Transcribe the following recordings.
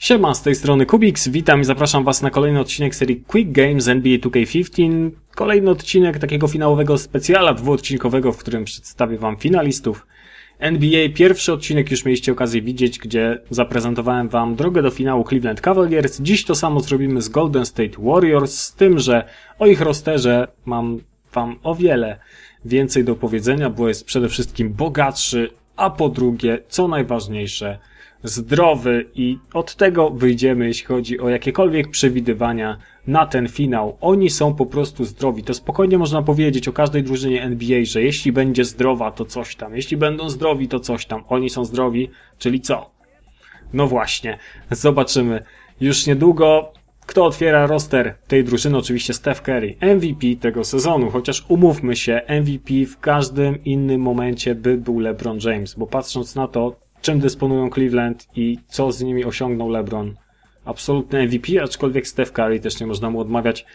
Siema, z tej strony Kubix, witam i zapraszam Was na kolejny odcinek serii Quick Games NBA 2K15. Kolejny odcinek takiego finałowego specjala dwuodcinkowego, w którym przedstawię Wam finalistów NBA. Pierwszy odcinek już mieliście okazję widzieć, gdzie zaprezentowałem Wam drogę do finału Cleveland Cavaliers. Dziś to samo zrobimy z Golden State Warriors, z tym, że o ich rosterze mam Wam o wiele więcej do powiedzenia, bo jest przede wszystkim bogatszy, a po drugie, co najważniejsze, zdrowy i od tego wyjdziemy, jeśli chodzi o jakiekolwiek przewidywania na ten finał. Oni są po prostu zdrowi. To spokojnie można powiedzieć o każdej drużynie NBA, że jeśli będzie zdrowa, to coś tam. Jeśli będą zdrowi, to coś tam. Oni są zdrowi, czyli co? No właśnie, zobaczymy już niedługo. Kto otwiera roster tej drużyny? Oczywiście Steph Curry, MVP tego sezonu, chociaż umówmy się, MVP w każdym innym momencie by był LeBron James, bo patrząc na to, czym dysponują Cleveland i co z nimi osiągnął LeBron, absolutny MVP, aczkolwiek Steph Curry też nie można mu odmawiać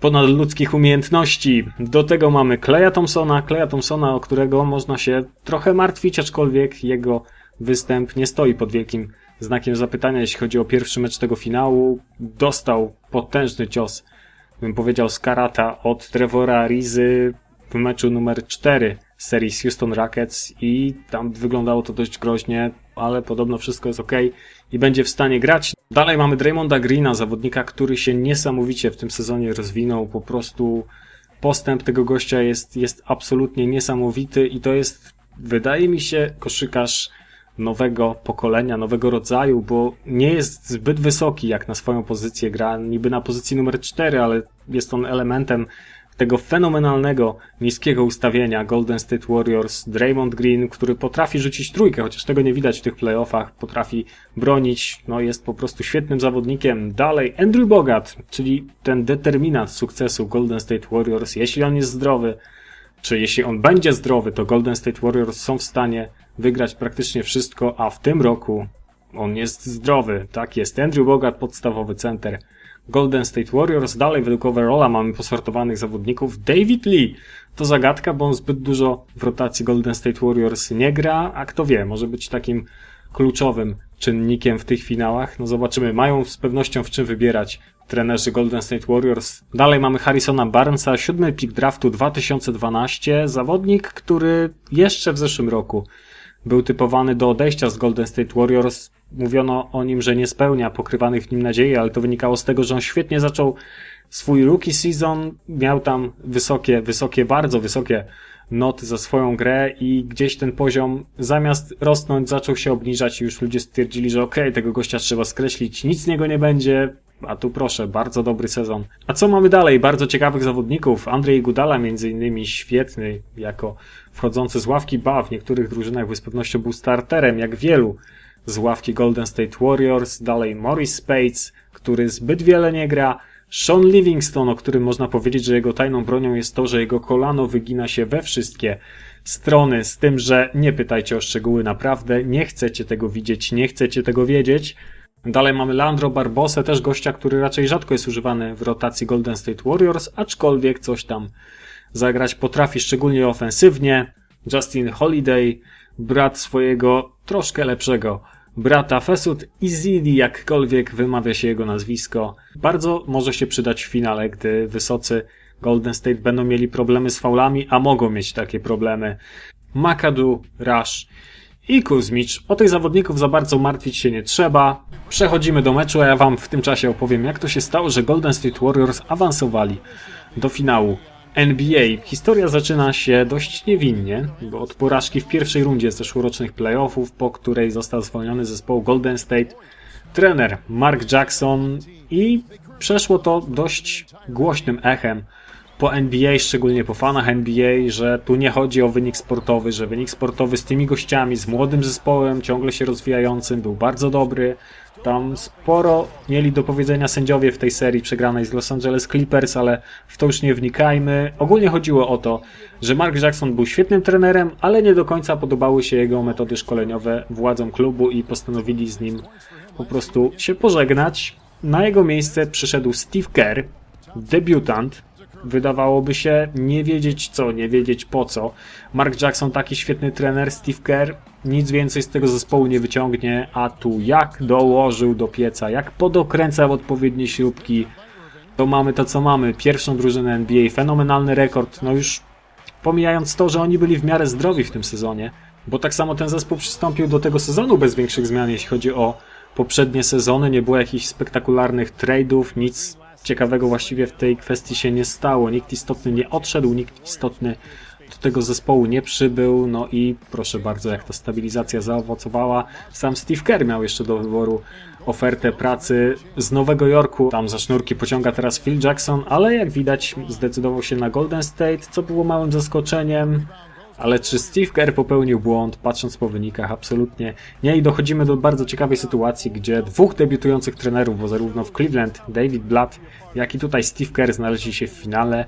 ponadludzkich umiejętności. Do tego mamy Kleja Thompsona, Kleja Thompsona, o którego można się trochę martwić, aczkolwiek jego występ nie stoi pod wielkim znakiem zapytania, jeśli chodzi o pierwszy mecz tego finału. Dostał potężny cios, bym powiedział, z karata od Trevora Rizy w meczu numer 4 serii z Houston Rockets i tam wyglądało to dość groźnie, ale podobno wszystko jest ok i będzie w stanie grać. Dalej mamy Draymonda Greena, zawodnika, który się niesamowicie w tym sezonie rozwinął, po prostu postęp tego gościa jest, jest absolutnie niesamowity i to jest, wydaje mi się, koszykarz nowego pokolenia, nowego rodzaju, bo nie jest zbyt wysoki jak na swoją pozycję, gra niby na pozycji numer 4, ale jest on elementem tego fenomenalnego niskiego ustawienia Golden State Warriors, Draymond Green, który potrafi rzucić trójkę, chociaż tego nie widać w tych playoffach, potrafi bronić, no jest po prostu świetnym zawodnikiem. Dalej Andrew Bogat, czyli ten determinant sukcesu Golden State Warriors, jeśli on jest zdrowy, czy jeśli on będzie zdrowy, to Golden State Warriors są w stanie wygrać praktycznie wszystko, a w tym roku on jest zdrowy. Tak jest. Andrew Bogat, podstawowy center. Golden State Warriors. Dalej według overalla mamy posortowanych zawodników. David Lee to zagadka, bo on zbyt dużo w rotacji Golden State Warriors nie gra, a kto wie, może być takim kluczowym czynnikiem w tych finałach. No zobaczymy, mają z pewnością w czym wybierać trenerzy Golden State Warriors. Dalej mamy Harrisona Barnesa, siódmy pick draftu 2012, zawodnik, który jeszcze w zeszłym roku był typowany do odejścia z Golden State Warriors. Mówiono o nim, że nie spełnia pokrywanych w nim nadziei, ale to wynikało z tego, że on świetnie zaczął swój rookie season, miał tam wysokie, wysokie, bardzo wysokie noty za swoją grę i gdzieś ten poziom zamiast rosnąć zaczął się obniżać i już ludzie stwierdzili, że okej, okay, tego gościa trzeba skreślić, nic z niego nie będzie, a tu proszę, bardzo dobry sezon. A co mamy dalej? Bardzo ciekawych zawodników. Andrzej Gudala między innymi świetny jako wchodzący z ławki ba w niektórych drużynach, by z pewnością był starterem, jak wielu z ławki Golden State Warriors. Dalej Morris Spades, który zbyt wiele nie gra. Sean Livingston, o którym można powiedzieć, że jego tajną bronią jest to, że jego kolano wygina się we wszystkie strony, z tym, że nie pytajcie o szczegóły naprawdę, nie chcecie tego widzieć, nie chcecie tego wiedzieć. Dalej mamy Landro Barbosę, też gościa, który raczej rzadko jest używany w rotacji Golden State Warriors, aczkolwiek coś tam zagrać potrafi, szczególnie ofensywnie. Justin Holiday, brat swojego troszkę lepszego brata Fesut Izidi, jakkolwiek wymawia się jego nazwisko. Bardzo może się przydać w finale, gdy wysocy Golden State będą mieli problemy z faulami, a mogą mieć takie problemy. McAdoo, Rush i Kuzmicz. O tych zawodników za bardzo martwić się nie trzeba. Przechodzimy do meczu, a ja wam w tym czasie opowiem, jak to się stało, że Golden State Warriors awansowali do finału NBA. Historia zaczyna się dość niewinnie, bo od porażki w pierwszej rundzie zeszłorocznych playoffów, po której został zwolniony zespołu Golden State trener Mark Jackson i przeszło to dość głośnym echem po NBA, szczególnie po fanach NBA, że tu nie chodzi o wynik sportowy, że wynik sportowy z tymi gościami, z młodym zespołem, ciągle się rozwijającym, był bardzo dobry. Tam sporo mieli do powiedzenia sędziowie w tej serii przegranej z Los Angeles Clippers, ale w to już nie wnikajmy. Ogólnie chodziło o to, że Mark Jackson był świetnym trenerem, ale nie do końca podobały się jego metody szkoleniowe władzom klubu i postanowili z nim po prostu się pożegnać. Na jego miejsce przyszedł Steve Kerr, debiutant, wydawałoby się nie wiedzieć co, nie wiedzieć po co. Mark Jackson taki świetny trener, Steve Kerr nic więcej z tego zespołu nie wyciągnie, a tu jak dołożył do pieca, jak podokręcał odpowiednie śrubki, to mamy to co mamy. Pierwszą drużynę NBA, fenomenalny rekord, no już pomijając to, że oni byli w miarę zdrowi w tym sezonie, bo tak samo ten zespół przystąpił do tego sezonu bez większych zmian, jeśli chodzi o poprzednie sezony, nie było jakichś spektakularnych trade'ów, nic ciekawego właściwie w tej kwestii się nie stało. Nikt istotny nie odszedł, nikt istotny do tego zespołu nie przybył, no i proszę bardzo, jak ta stabilizacja zaowocowała. Sam Steve Kerr miał jeszcze do wyboru ofertę pracy z Nowego Jorku. Tam za sznurki pociąga teraz Phil Jackson, ale jak widać zdecydował się na Golden State, co było małym zaskoczeniem. Ale czy Steve Kerr popełnił błąd, patrząc po wynikach? Absolutnie nie. I dochodzimy do bardzo ciekawej sytuacji, gdzie dwóch debiutujących trenerów, bo zarówno w Cleveland David Blatt, jak i tutaj Steve Kerr znaleźli się w finale.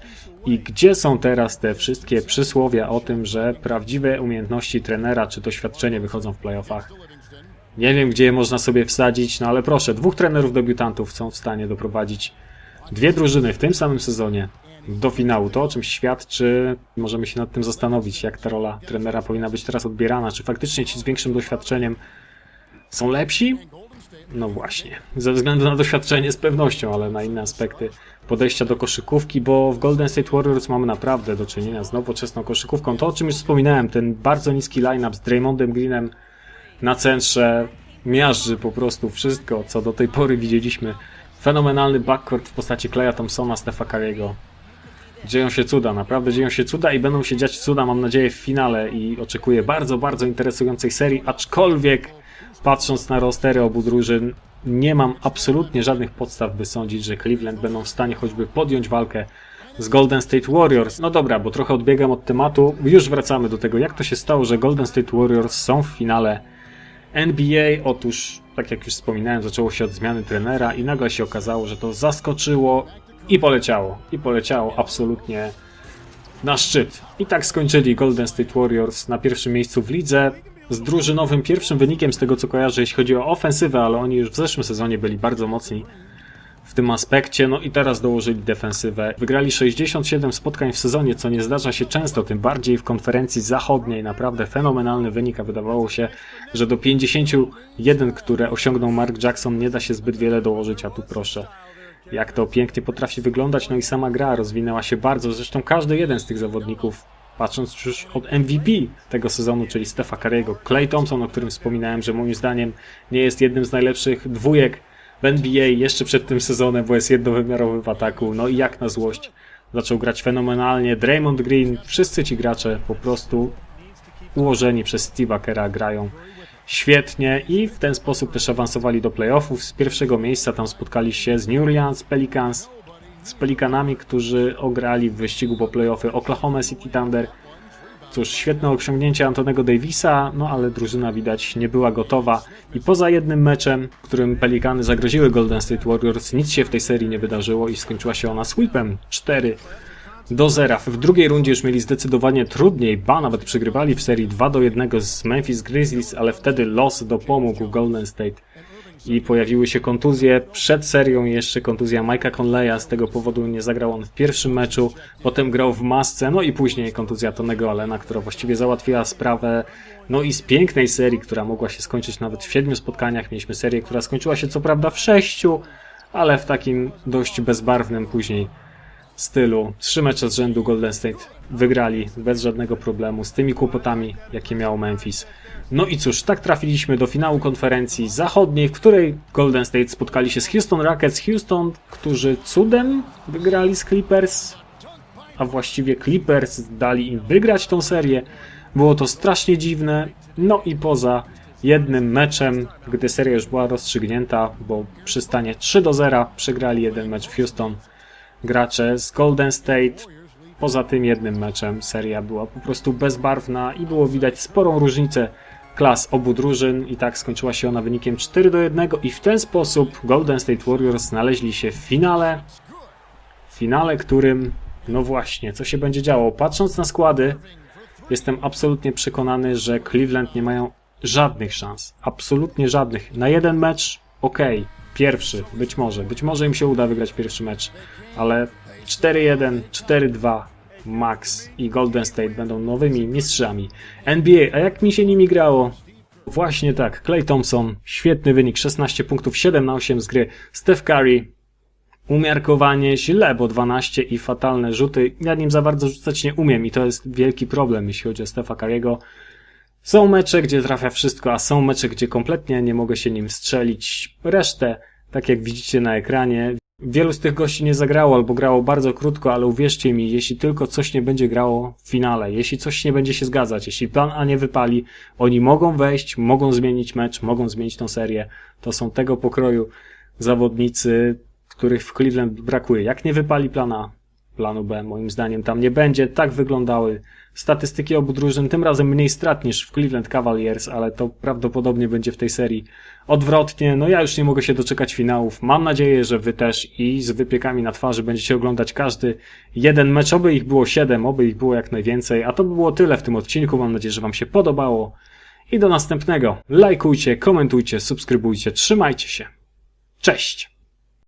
I gdzie są teraz te wszystkie przysłowia o tym, że prawdziwe umiejętności trenera czy doświadczenie wychodzą w playoffach? Nie wiem, gdzie je można sobie wsadzić, no ale proszę, dwóch trenerów debiutantów są w stanie doprowadzić dwie drużyny w tym samym sezonie do finału. To o czym świadczy, możemy się nad tym zastanowić, jak ta rola trenera powinna być teraz odbierana. Czy faktycznie ci z większym doświadczeniem są lepsi? No właśnie, ze względu na doświadczenie z pewnością, ale na inne aspekty podejścia do koszykówki, bo w Golden State Warriors mamy naprawdę do czynienia z nowoczesną koszykówką. To o czym już wspominałem, ten bardzo niski line-up z Draymondem Greenem na centrze miażdży po prostu wszystko, co do tej pory widzieliśmy. Fenomenalny backcourt w postaci Kleja Thompsona, Stefa Curry'ego. Dzieją się cuda, naprawdę dzieją się cuda i będą się dziać cuda, mam nadzieję, w finale i oczekuję bardzo, bardzo interesującej serii, aczkolwiek patrząc na rostery obu drużyn, nie mam absolutnie żadnych podstaw, by sądzić, że Cleveland będą w stanie choćby podjąć walkę z Golden State Warriors. No dobra, bo trochę odbiegam od tematu, już wracamy do tego, jak to się stało, że Golden State Warriors są w finale NBA. Otóż, tak jak już wspominałem, zaczęło się od zmiany trenera i nagle się okazało, że to zaskoczyło i poleciało. I poleciało absolutnie na szczyt. I tak skończyli Golden State Warriors na pierwszym miejscu w lidze. Z drużynowym pierwszym wynikiem z tego co kojarzę, jeśli chodzi o ofensywę, ale oni już w zeszłym sezonie byli bardzo mocni w tym aspekcie. No i teraz dołożyli defensywę. Wygrali 67 spotkań w sezonie, co nie zdarza się często, tym bardziej w konferencji zachodniej. Naprawdę fenomenalny wynik, a wydawało się, że do 51, które osiągnął Mark Jackson, nie da się zbyt wiele dołożyć, a tu proszę. Jak to pięknie potrafi wyglądać, no i sama gra rozwinęła się bardzo. Zresztą każdy jeden z tych zawodników, patrząc już od MVP tego sezonu, czyli Stefa Curry'ego, Clay Thompson, o którym wspominałem, że moim zdaniem nie jest jednym z najlepszych dwójek w NBA jeszcze przed tym sezonem, bo jest jednowymiarowy w ataku, no i jak na złość zaczął grać fenomenalnie. Draymond Green, wszyscy ci gracze po prostu ułożeni przez Steve'a Kera grają świetnie i w ten sposób też awansowali do playoffów. Z pierwszego miejsca tam spotkali się z New Orleans Pelicans, z Pelikanami, którzy ograli w wyścigu po playoffy Oklahoma City Thunder. Cóż, świetne osiągnięcie Antonego Davisa, no ale drużyna widać nie była gotowa i poza jednym meczem, w którym Pelikany zagroziły Golden State Warriors, nic się w tej serii nie wydarzyło i skończyła się ona sweepem 4 do 0. W drugiej rundzie już mieli zdecydowanie trudniej, ba nawet przegrywali w serii 2 do 1 z Memphis Grizzlies, ale wtedy los dopomógł Golden State i pojawiły się kontuzje. Przed serią jeszcze kontuzja Mike'a Conleya, z tego powodu nie zagrał on w pierwszym meczu, potem grał w masce, no i później kontuzja Tonego Allena, która właściwie załatwiła sprawę. No i z pięknej serii, która mogła się skończyć nawet w siedmiu spotkaniach, mieliśmy serię, która skończyła się co prawda w sześciu, ale w takim dość bezbarwnym później stylu. Trzy mecze z rzędu Golden State wygrali bez żadnego problemu z tymi kłopotami, jakie miał Memphis. No i cóż, tak trafiliśmy do finału konferencji zachodniej, w której Golden State spotkali się z Houston Rockets. Houston, którzy cudem wygrali z Clippers, a właściwie Clippers dali im wygrać tą serię. Było to strasznie dziwne. No i poza jednym meczem, gdy seria już była rozstrzygnięta, bo przy stanie 3 do 0 przegrali jeden mecz w Houston gracze z Golden State. Poza tym jednym meczem seria była po prostu bezbarwna i było widać sporą różnicę klas obu drużyn i tak skończyła się ona wynikiem 4 do 1 i w ten sposób Golden State Warriors znaleźli się w finale. W finale, którym no właśnie, co się będzie działo? Patrząc na składy, jestem absolutnie przekonany, że Cleveland nie mają żadnych szans. Absolutnie żadnych. Na jeden mecz, okej, pierwszy, być może. Być może im się uda wygrać pierwszy mecz, ale 4-1, 4-2, Max i Golden State będą nowymi mistrzami NBA. A jak mi się nimi grało? Właśnie tak, Clay Thompson, świetny wynik, 16 punktów, 7 na 8 z gry. Steph Curry, umiarkowanie źle, bo 12 i fatalne rzuty. Ja nim za bardzo rzucać nie umiem i to jest wielki problem, jeśli chodzi o Stefa Curry'ego. Są mecze, gdzie trafia wszystko, a są mecze, gdzie kompletnie nie mogę się nim strzelić. Resztę, tak jak widzicie na ekranie, wielu z tych gości nie zagrało albo grało bardzo krótko, ale uwierzcie mi, jeśli tylko coś nie będzie grało w finale, jeśli coś nie będzie się zgadzać, jeśli plan A nie wypali, oni mogą wejść, mogą zmienić mecz, mogą zmienić tą serię. To są tego pokroju zawodnicy, których w Cleveland brakuje. Jak nie wypali plana, planu B, moim zdaniem tam nie będzie. Tak wyglądały statystyki obu drużyn. Tym razem mniej strat niż w Cleveland Cavaliers, ale to prawdopodobnie będzie w tej serii odwrotnie. No ja już nie mogę się doczekać finałów. Mam nadzieję, że wy też i z wypiekami na twarzy będziecie oglądać każdy jeden mecz. Oby ich było siedem, oby ich było jak najwięcej. A to by było tyle w tym odcinku. Mam nadzieję, że wam się podobało. I do następnego. Lajkujcie, komentujcie, subskrybujcie. Trzymajcie się. Cześć!